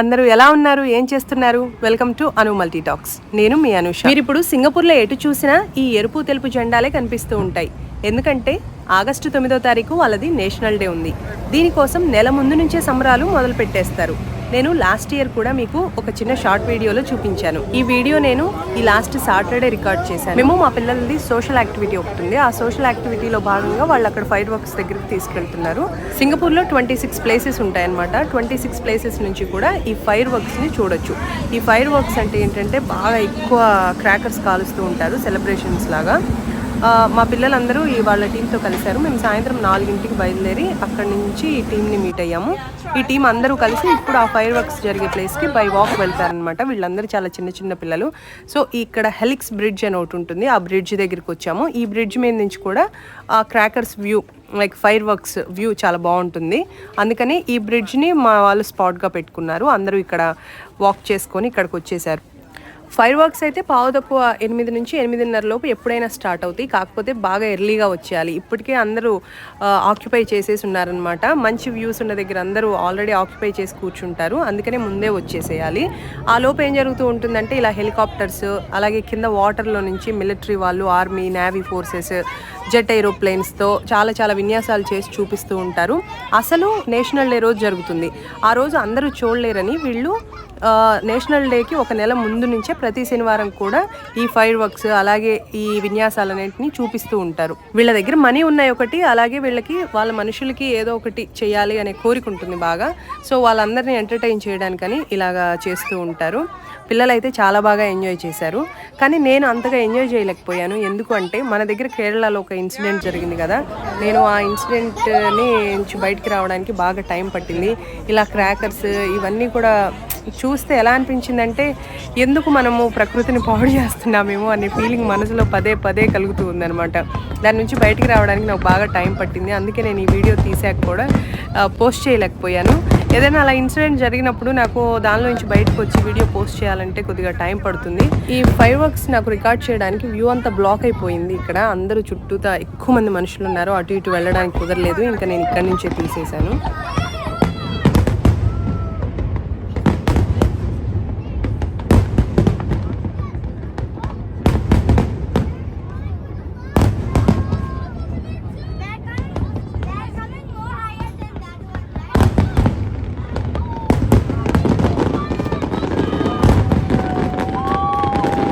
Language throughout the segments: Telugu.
అందరూ ఎలా ఉన్నారు? ఏం చేస్తున్నారు? Welcome to Anu multi talks నేను మీ అనుష. మీరు ఇప్పుడు సింగపూర్లో ఎటు చూసినా ఈ ఎరుపు తెలుపు జెండాలే కనిపిస్తూ ఉంటాయి. ఎందుకంటే ఆగస్టు తొమ్మిదో తారీఖు వాళ్ళది నేషనల్ డే ఉంది. దీనికోసం నెల ముందు నుంచే సంబరాలు మొదలు పెట్టేస్తారు నేను లాస్ట్ ఇయర్ కూడా మీకు ఒక చిన్న షార్ట్ వీడియోలో చూపించాను. ఈ వీడియో నేను ఈ లాస్ట్ సాటర్డే రికార్డ్ చేశాను. మేము మా పిల్లలది సోషల్ యాక్టివిటీ ఒకటి ఉంది. ఆ సోషల్ యాక్టివిటీలో భాగంగా వాళ్ళు అక్కడ ఫైర్ వర్క్స్ దగ్గరికి తీసుకెళ్తున్నారు. సింగపూర్లో ట్వంటీ సిక్స్ ప్లేసెస్ ఉంటాయన్నమాట. ట్వంటీ సిక్స్ ప్లేసెస్ నుంచి కూడా ఈ ఫైర్ వర్క్స్ని చూడొచ్చు. ఈ ఫైర్ వర్క్స్ అంటే ఏంటంటే బాగా ఎక్కువ క్రాకర్స్ కాలుస్తూ ఉంటారు సెలబ్రేషన్స్ లాగా. మా పిల్లలందరూ ఈ వాళ్ళ టీంతో కలిశారు. మేము సాయంత్రం నాలుగింటికి బయలుదేరి అక్కడి నుంచి ఈ టీంని మీట్ అయ్యాము. ఈ టీం అందరూ కలిసి ఇప్పుడు ఆ ఫైర్ వర్క్స్ జరిగే ప్లేస్కి బై వాక్ వెళ్తారనమాట వీళ్ళందరూ చాలా చిన్న చిన్న పిల్లలు. సో ఇక్కడ హెలిక్స్ బ్రిడ్జ్ అని ఒకటి ఉంటుంది. ఆ బ్రిడ్జ్ దగ్గరికి వచ్చాము. ఈ బ్రిడ్జ్ మీద నుంచి కూడా ఆ crackers view like fireworks view చాలా బాగుంటుంది. అందుకని ఈ బ్రిడ్జ్ని మా వాళ్ళు స్పాట్గా పెట్టుకున్నారు. అందరూ ఇక్కడ వాక్ చేసుకొని ఇక్కడికి వచ్చేసారు. ఫైర్ వర్క్స్ అయితే పావు తక్కువ ఎనిమిది నుంచి ఎనిమిదిన్నర లోపు ఎప్పుడైనా స్టార్ట్ అవుతాయి. కాకపోతే బాగా ఎర్లీగా వచ్చేయాలి. ఇప్పటికే అందరూ ఆక్యుపై చేసేసి ఉన్నారనమాట మంచి వ్యూస్ ఉన్న దగ్గర అందరూ ఆల్రెడీ ఆక్యుపై చేసి కూర్చుంటారు. అందుకనే ముందే వచ్చేసేయాలి. ఆ లోపు ఏం జరుగుతూ ఉంటుందంటే ఇలా హెలికాప్టర్స్ అలాగే కింద వాటర్లో నుంచి మిలిటరీ వాళ్ళు ఆర్మీ నేవీ ఫోర్సెస్ జెట్ ఏరోప్లేన్స్తో చాలా చాలా విన్యాసాలు చేసి చూపిస్తూ ఉంటారు. అసలు నేషనల్ డే రోజు జరుగుతుంది. ఆ రోజు అందరూ చూడలేరని వీళ్ళు నేషనల్ డేకి ఒక నెల ముందు నుంచే ప్రతి శనివారం కూడా ఈ ఫైర్ వర్క్స్ అలాగే ఈ విన్యాసాలన్నింటినీ చూపిస్తూ ఉంటారు. వీళ్ళ దగ్గర మనీ ఉన్నాయి ఒకటి అలాగే వీళ్ళకి వాళ్ళ మనుషులకి ఏదో ఒకటి చేయాలి అనే కోరిక ఉంటుంది బాగా. సో వాళ్ళందరినీ ఎంటర్టైన్ చేయడానికని ఇలాగా చేస్తూ ఉంటారు. పిల్లలైతే చాలా బాగా ఎంజాయ్ చేశారు. కానీ నేను అంతగా ఎంజాయ్ చేయలేకపోయాను. ఎందుకు అంటే మన దగ్గర కేరళలో ఒక ఇన్సిడెంట్ జరిగింది కదా. నేను ఆ ఇన్సిడెంట్ని బయటికి రావడానికి బాగా టైం పట్టింది. ఇలా క్రాకర్స్ ఇవన్నీ కూడా చూస్తే ఎలా అనిపించిందంటే ఎందుకు మనము ప్రకృతిని పాడు చేస్తున్నామేమో అనే ఫీలింగ్ మనసులో పదే పదే కలుగుతూ ఉందన్నమాట. దాని నుంచి బయటికి రావడానికి నాకు బాగా టైం పట్టింది. అందుకే నేను ఈ వీడియో తీసాక కూడా పోస్ట్ చేయలేకపోయాను. ఏదైనా అలా ఇన్సిడెంట్ జరిగినప్పుడు నాకు దానిలో నుంచి బయటకు వచ్చి వీడియో పోస్ట్ చేయాలంటే కొద్దిగా టైం పడుతుంది. ఈ ఫైవ్ వర్క్స్ నాకు రికార్డ్ చేయడానికి వ్యూ అంతా బ్లాక్ అయిపోయింది ఇక్కడ. అందరూ చుట్టూతా ఎక్కువ మంది మనుషులు ఉన్నారు. అటు ఇటు వెళ్ళడానికి కుదరలేదు. ఇంకా నేను ఇక్కడి నుంచే తీసేశాను.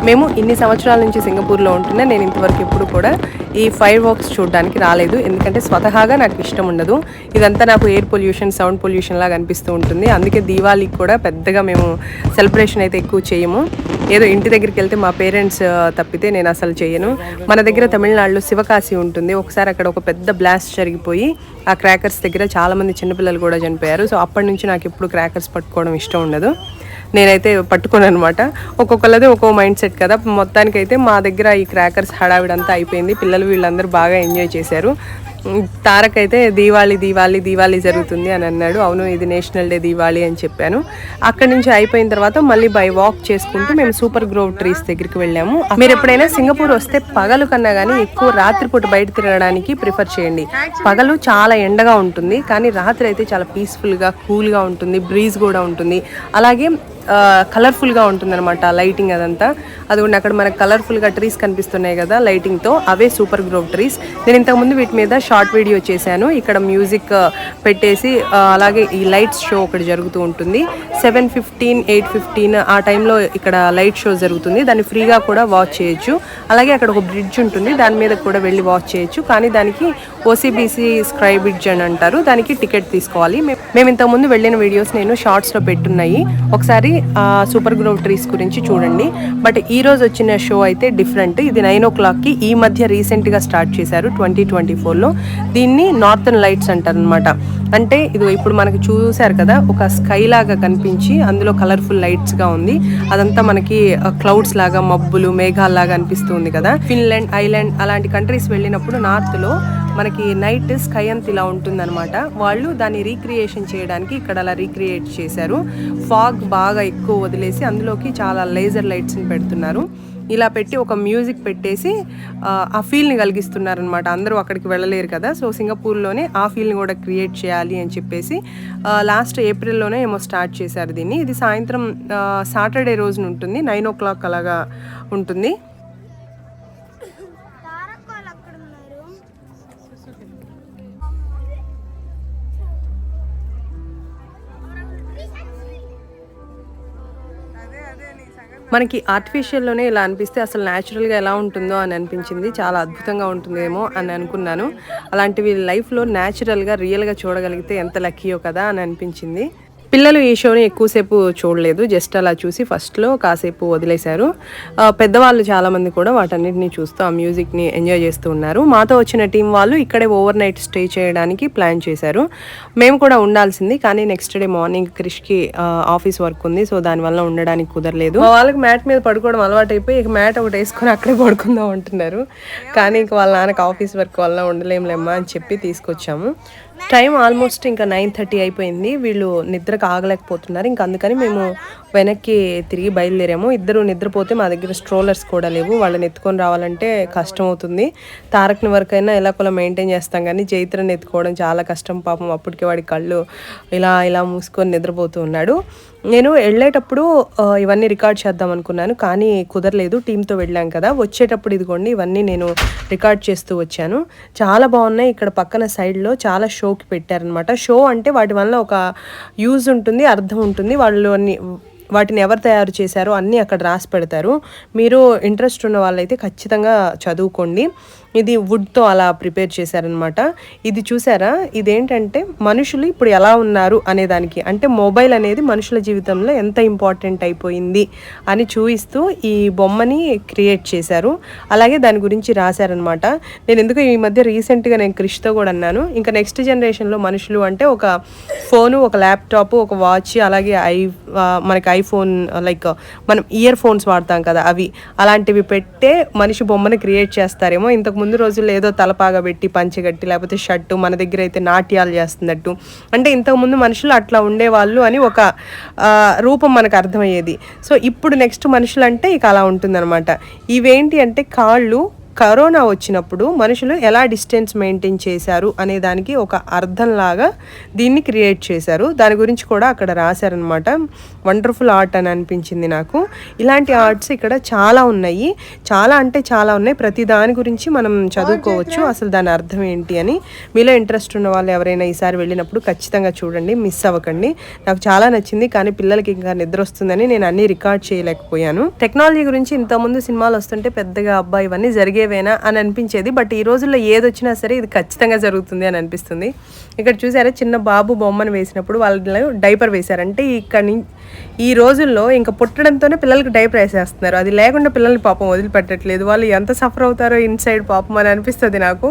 మేము ఇన్ని సంవత్సరాల నుంచి సింగపూర్లో ఉంటున్నా నేను ఇంతవరకు ఎప్పుడు కూడా ఈ ఫైర్ వర్క్స్ చూడడానికి రాలేదు. ఎందుకంటే స్వతహాగా నాకు ఇష్టం ఉండదు. ఇదంతా నాకు ఎయిర్ పొల్యూషన్ సౌండ్ పొల్యూషన్ లాగా అనిపిస్తూ ఉంటుంది. అందుకే దీవాళికి కూడా పెద్దగా మేము సెలబ్రేషన్ అయితే ఎక్కువ చేయము. ఏదో ఇంటి దగ్గరికి వెళ్తే మా పేరెంట్స్ తప్పితే నేను అసలు చేయను. మన దగ్గర తమిళనాడులో శివకాశి ఉంటుంది. ఒకసారి అక్కడ ఒక పెద్ద బ్లాస్ట్ జరిగిపోయి ఆ క్రాకర్స్ దగ్గర చాలామంది చిన్నపిల్లలు కూడా చనిపోయారు. సో అప్పటి నుంచి నాకు ఎప్పుడు క్రాకర్స్ పట్టుకోవడం ఇష్టం ఉండదు. నేనైతే పట్టుకున్నాను అనమాట ఒక్కొక్కళ్ళది ఒక్కో మైండ్ సెట్ కదా. మొత్తానికైతే మా దగ్గర ఈ క్రాకర్స్ హడావిడంతా అయిపోయింది. పిల్లలు వీళ్ళందరూ బాగా ఎంజాయ్ చేశారు. తారక్ అయితే దీవాళి దీవాళి దీవాళి జరుగుతుంది అని అన్నాడు. అవును ఇది నేషనల్ డే దీవాళి అని చెప్పాను. అక్కడి నుంచి అయిపోయిన తర్వాత మళ్ళీ బై వాక్ చేసుకుంటూ మేము సూపర్ గ్రోవ్ ట్రీస్ దగ్గరికి వెళ్ళాము. మీరు ఎప్పుడైనా సింగపూర్ వస్తే పగలు కన్నా కానీ ఎక్కువ రాత్రిపూట బయట తిరగడానికి ప్రిఫర్ చేయండి. పగలు చాలా ఎండగా ఉంటుంది. కానీ రాత్రి అయితే చాలా పీస్ఫుల్గా కూల్గా ఉంటుంది. బ్రీజ్ కూడా ఉంటుంది. అలాగే కలర్ఫుల్గా ఉంటుందన్నమాట లైటింగ్ అదంతా. అది అక్కడ మనకు కలర్ఫుల్గా ట్రీస్ కనిపిస్తున్నాయి కదా లైటింగ్తో అవే సూపర్ గ్రోవ్ ట్రీస్ నేను ఇంతకుముందు వీటి మీద షార్ట్ వీడియో చేశాను. ఇక్కడ మ్యూజిక్ పెట్టేసి అలాగే ఈ లైట్స్ షో ఒకటి జరుగుతూ ఉంటుంది. సెవెన్ ఫిఫ్టీన్ ఎయిట్ ఫిఫ్టీన్ ఆ టైంలో ఇక్కడ లైట్ షో జరుగుతుంది. దాన్ని ఫ్రీగా కూడా వాచ్ చేయొచ్చు. అలాగే అక్కడ ఒక బ్రిడ్జ్ ఉంటుంది. దాని మీద కూడా వెళ్ళి వాచ్ చేయొచ్చు. కానీ దానికి ఓసీబీసీ స్క్రైబిడ్జ్ అని అంటారు. దానికి టికెట్ తీసుకోవాలి. మేము ఇంతకుముందు వెళ్ళిన వీడియోస్ నేను షార్ట్స్లో పెట్టున్నాయి. ఒకసారి సూపర్ గ్రోవ్ ట్రీస్ గురించి చూడండి. బట్ ఈ రోజు వచ్చిన షో అయితే డిఫరెంట్. ఇది నైన్ ఓ క్లాక్కి ఈ మధ్య రీసెంట్గా స్టార్ట్ చేశారు ట్వంటీ ట్వంటీ ఫోర్లో. దీన్ని నార్థన్ లైట్స్ అంటారనమాట అంటే ఇది ఇప్పుడు మనకి చూశారు కదా ఒక స్కై లాగా కనిపించి అందులో కలర్ఫుల్ లైట్స్గా ఉంది. అదంతా మనకి క్లౌడ్స్ లాగా మబ్బులు మేఘాల లాగా అనిపిస్తుంది కదా. ఫిన్లాండ్ ఐలాండ్ అలాంటి కంట్రీస్ వెళ్ళినప్పుడు నార్త్లో మనకి నైట్ స్కై అంత ఇలా ఉంటుందన్నమాట. వాళ్ళు దాన్ని రీక్రియేషన్ చేయడానికి ఇక్కడ అలా రీక్రియేట్ చేశారు. ఫాగ్ బాగా ఎక్కువ వదిలేసి అందులోకి చాలా లేజర్ లైట్స్ని పెడుతున్నారు. ఇలా పెట్టి ఒక మ్యూజిక్ పెట్టేసి ఆ, ఫీల్ని కలిగిస్తున్నారనమాట అందరూ అక్కడికి వెళ్ళలేరు కదా. సో సింగపూర్లోనే ఆ ఫీల్ని కూడా క్రియేట్ చేయాలి అని చెప్పేసి లాస్ట్ ఏప్రిల్లోనే ఏమో స్టార్ట్ చేశారు దీన్ని. ఇది సాయంత్రం సాటర్డే రోజున ఉంటుంది. నైన్ ఓ క్లాక్ అలాగా ఉంటుంది. మనకి ఆర్టిఫిషియల్లోనే ఇలా అనిపిస్తే అసలు న్యాచురల్గా ఎలా ఉంటుందో అని అనిపించింది. చాలా అద్భుతంగా ఉంటుందేమో అని అనుకున్నాను. అలాంటివి లైఫ్లో న్యాచురల్గా రియల్గా చూడగలిగితే ఎంత లక్కీయో కదా అని అనిపించింది. పిల్లలు ఈ షోని ఎక్కువసేపు చూడలేదు జస్ట్ అలా చూసి ఫస్ట్లో కాసేపు వదిలేశారు. పెద్దవాళ్ళు చాలామంది కూడా వాటన్నిటిని చూస్తూ ఆ మ్యూజిక్ని ఎంజాయ్ చేస్తూ ఉన్నారు. మాతో వచ్చిన టీం వాళ్ళు ఇక్కడే ఓవర్ నైట్ స్టే చేయడానికి ప్లాన్ చేశారు. మేము కూడా ఉండాల్సింది కానీ నెక్స్ట్ డే మార్నింగ్ క్రిష్కి ఆఫీస్ వర్క్ ఉంది సో దానివల్ల ఉండడానికి కుదరలేదు. వాళ్ళకి మ్యాట్ మీద పడుకోవడం అలవాటు అయిపోయి ఇక మ్యాట్ ఒకటి వేసుకొని అక్కడే పడుకుందాం అంటున్నారు. కానీ ఇంక వాళ్ళ నాన్నకి ఆఫీస్ వర్క్ వల్ల ఉండలేములేమ్మా అని చెప్పి తీసుకొచ్చాము. టైం ఆల్మోస్ట్ ఇంకా నైన్ థర్టీ అయిపోయింది. వీళ్ళు నిద్రకు ఆగలేకపోతున్నారు. ఇంకా అందుకని మేము వెనక్కి తిరిగి బయలుదేరాము. ఇద్దరు నిద్రపోతే మా దగ్గర స్ట్రోలర్స్ కూడా లేవు. వాళ్ళని ఎత్తుకొని రావాలంటే కష్టం అవుతుంది తారక్ని అయినా ఎలా కొలా మెయింటైన్ చేస్తాం కానీ చైత్రని ఎత్తుకోవడం చాలా కష్టం. పాపం అప్పటికే వాడి కళ్ళు ఇలా ఇలా మూసుకొని నిద్రపోతూ ఉన్నాడు. నేను వెళ్ళేటప్పుడు ఇవన్నీ రికార్డ్ చేద్దాం అనుకున్నాను కానీ కుదరలేదు. టీంతో వెళ్ళాం కదా. వచ్చేటప్పుడు ఇదిగోండి ఇవన్నీ నేను రికార్డ్ చేస్తూ వచ్చాను. చాలా బాగున్నాయి. ఇక్కడ పక్కన సైడ్లో చాలా షోకి పెట్టారనమాట షో అంటే వాటి వల్ల ఒక యూజ్ ఉంటుంది అర్థం ఉంటుంది. వాళ్ళు అన్ని వాటిని ఎవరు తయారు చేశారో అన్నీ అక్కడ రాసి పెడతారు. మీరు ఇంట్రెస్ట్ ఉన్న వాళ్ళైతే ఖచ్చితంగా చదువుకోండి. ఇది వుడ్తో అలా ప్రిపేర్ చేశారనమాట ఇది చూసారా? ఇదేంటంటే మనుషులు ఇప్పుడు ఎలా ఉన్నారు అనే దానికి. అంటే మొబైల్ అనేది మనుషుల జీవితంలో ఎంత ఇంపార్టెంట్ అయిపోయింది అని చూపిస్తూ ఈ బొమ్మని క్రియేట్ చేశారు. అలాగే దాని గురించి రాశారనమాట నేను ఎందుకు ఈ మధ్య రీసెంట్గా నేను క్రిష్తో కూడా అన్నాను. ఇంకా నెక్స్ట్ జనరేషన్లో మనుషులు అంటే ఒక ఫోను ఒక ల్యాప్టాప్ ఒక వాచ్ అలాగే ఐ మనకి ఐఫోన్ లైక్ మనం ఇయర్ ఫోన్స్ వాడతాం కదా అవి. అలాంటివి పెట్టే మనిషి బొమ్మని క్రియేట్ చేస్తారేమో. ఇంతకు ముందు రోజుల్లో ఏదో తలపాగా పెట్టి పంచగట్టి లేకపోతే షర్టు మన దగ్గర అయితే నాట్యాలు చేస్తున్నట్టు. అంటే ఇంతకుముందు మనుషులు అట్లా ఉండేవాళ్ళు అని ఒక రూపం మనకు అర్థమయ్యేది. సో ఇప్పుడు నెక్స్ట్ మనుషులు అంటే ఇక అలా ఉంటుందన్నమాట. ఇవేంటి అంటే కాళ్ళు కరోనా వచ్చినప్పుడు మనుషులు ఎలా డిస్టెన్స్ మెయింటైన్ చేశారు అనే దానికి ఒక అర్థంలాగా దీన్ని క్రియేట్ చేశారు. దాని గురించి కూడా అక్కడ రాశారనమాట వండర్ఫుల్ ఆర్ట్ అని అనిపించింది నాకు. ఇలాంటి ఆర్ట్స్ ఇక్కడ చాలా ఉన్నాయి. చాలా అంటే చాలా ఉన్నాయి. ప్రతి దాని గురించి మనం చదువుకోవచ్చు. అసలు దాని అర్థం ఏంటి అని మీలో ఇంట్రెస్ట్ ఉన్న వాళ్ళు ఎవరైనా ఈసారి వెళ్ళినప్పుడు ఖచ్చితంగా చూడండి. మిస్ అవ్వకండి. నాకు చాలా నచ్చింది. కానీ పిల్లలకి ఇంకా నిద్ర వస్తుందని నేను అన్ని రికార్డ్ చేయలేకపోయాను. టెక్నాలజీ గురించి ఇంతకుముందు సినిమాలు వస్తుంటే పెద్దగా అబ్బా ఇవన్నీ జరిగేవేనా అని అనిపించేది. బట్ ఈ రోజుల్లో ఏది వచ్చినా సరే ఇది ఖచ్చితంగా జరుగుతుంది అని అనిపిస్తుంది. ఇక్కడ చూసారా చిన్న బాబు బొమ్మను వేసినప్పుడు వాళ్ళు డైపర్ వేశారంటే ఇక్కడ నుంచి ఈ రోజుల్లో ఇంకా పుట్టడంతోనే పిల్లలకి డైపర్ వేసేస్తున్నారు. అది లేకుండా పిల్లల్ని పాపం వదిలిపెట్టట్లేదు. వాళ్ళు ఎంత సఫర్ అవుతారో ఇన్సైడ్ పాపం అని అనిపిస్తుంది నాకు.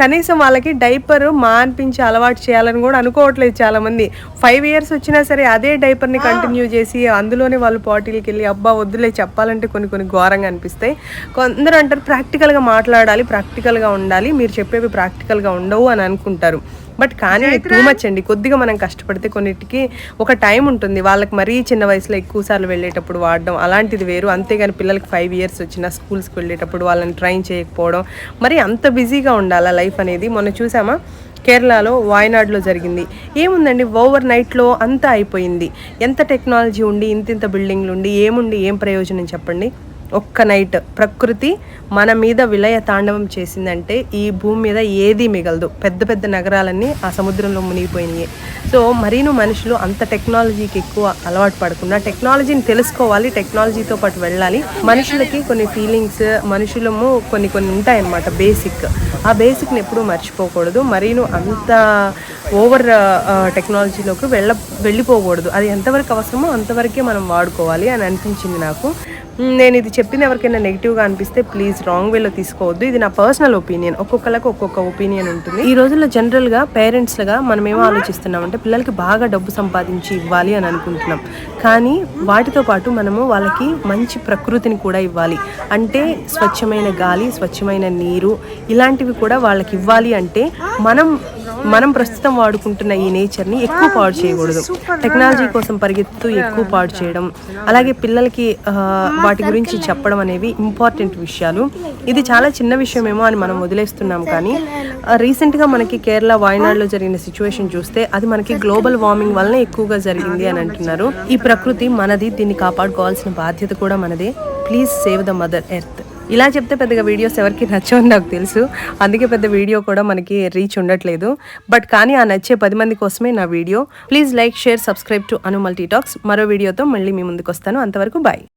కనీసం వాళ్ళకి డైపర్ మా అనిపించి అలవాటు చేయాలని కూడా అనుకోవట్లేదు చాలామంది. ఫైవ్ ఇయర్స్ వచ్చినా సరే అదే డైపర్ని కంటిన్యూ చేసి అందులోనే వాళ్ళు పార్టీలకి వెళ్ళి అబ్బా వద్దులే చెప్పాలంటే కొన్ని కొన్ని ఘోరంగా అనిపిస్తాయి. కొందరు అంటారు ప్రాక్టికల్గా మాట్లాడాలి ప్రాక్టికల్గా ఉండాలి. మీరు చెప్పేవి ప్రాక్టికల్గా ఉండవు అని అనుకుంటారు. బట్ కానీ టూ మచ్ అండి. కొద్దిగా మనం కష్టపడితే కొన్నిటికి ఒక టైం ఉంటుంది. వాళ్ళకి మరీ చిన్న వయసులో ఎక్కువ సార్లు వెళ్ళేటప్పుడు వాడడం అలాంటిది వేరు. అంతేగాని పిల్లలకి ఫైవ్ ఇయర్స్ వచ్చిన స్కూల్స్కి వెళ్ళేటప్పుడు వాళ్ళని ట్రైన్ చేయకపోవడం. మరి అంత బిజీగా ఉండాలా లైఫ్ అనేది? మొన్న చూసామా? కేరళలో వాయనాడులో జరిగింది. ఏముందండి? ఓవర్ నైట్లో అంతా అయిపోయింది. ఎంత టెక్నాలజీ ఉండి ఇంత ఇంత బిల్డింగ్లు ఉండి ఏముండి ఏం ప్రయోజనం చెప్పండి? ఒక్క నైట్ ప్రకృతి మన మీద విలయ తాండవం చేసిందంటే ఈ భూమి మీద ఏదీ మిగలదు. పెద్ద పెద్ద నగరాలన్నీ ఆ సముద్రంలో మునిగిపోయినాయి. సో మరీను మనుషులు అంత టెక్నాలజీకి ఎక్కువ అలవాటు పడకుండా టెక్నాలజీని తెలుసుకోవాలి టెక్నాలజీతో పాటు వెళ్ళాలి. మనుషులకి కొన్ని ఫీలింగ్స్ మనుషులము కొన్ని కొన్ని ఉంటాయన్నమాట బేసిక్. ఆ బేసిక్ని ఎప్పుడూ మర్చిపోకూడదు. మరీను అంత ఓవర్ టెక్నాలజీలోకి వెళ్ళ వెళ్ళిపోకూడదు. అది ఎంతవరకు అవసరమో అంతవరకే మనం వాడుకోవాలి అని అనిపించింది నాకు. నేను ఇది చెప్పింది ఎవరికైనా నెగిటివ్గా అనిపిస్తే ప్లీజ్ రాంగ్ వేలో తీసుకోవద్దు. ఇది నా పర్సనల్ ఒపీనియన్ ఒక్కొక్కరికి ఒక్కొక్క ఒపీనియన్ ఉంటుంది. ఈ రోజుల్లో జనరల్గా పేరెంట్స్లుగా మనం ఏమో ఆలోచిస్తున్నామంటే పిల్లలకి బాగా డబ్బు సంపాదించి ఇవ్వాలి అని అనుకుంటున్నాం. కానీ వాటితో పాటు మనము వాళ్ళకి మంచి ప్రకృతిని కూడా ఇవ్వాలి. అంటే స్వచ్ఛమైన గాలి స్వచ్ఛమైన నీరు ఇలాంటివి కూడా వాళ్ళకి ఇవ్వాలి అంటే మనం మనం ప్రస్తుతం వాడుకుంటున్న ఈ నేచర్ని ఎక్కువ పాడు చేయకూడదు. టెక్నాలజీ కోసం పరిగెత్తు ఎక్కువ పాడు చేయడం అలాగే పిల్లలకి వాటి గురించి చెప్పడం అనేవి ఇంపార్టెంట్ విషయాలు. ఇది చాలా చిన్న విషయమేమో అని మనం వదిలేస్తున్నాం కానీ రీసెంట్గా మనకి కేరళ వాయనాడులో జరిగిన సిచ్యువేషన్ చూస్తే అది మనకి గ్లోబల్ వార్మింగ్ వల్లనే ఎక్కువగా జరిగింది అని అంటున్నారు. ఈ ప్రకృతి మనది దీన్ని కాపాడుకోవాల్సిన బాధ్యత కూడా మనదే. Please save the mother earth. ఇలా చెప్తే పెద్దగా వీడియోస్ ఎవరికి నచ్చవని నాకు తెలుసు. అందుకే పెద్ద వీడియో కూడా మనకి రీచ్ ఉండట్లేదు. బట్ కానీ ఆ నచ్చే పది మంది కోసమే నా video. Please like share subscribe to Anu talks మరో వీడియోతో మళ్ళీ మీ ముందుకు వస్తాను అంతవరకు బాయ్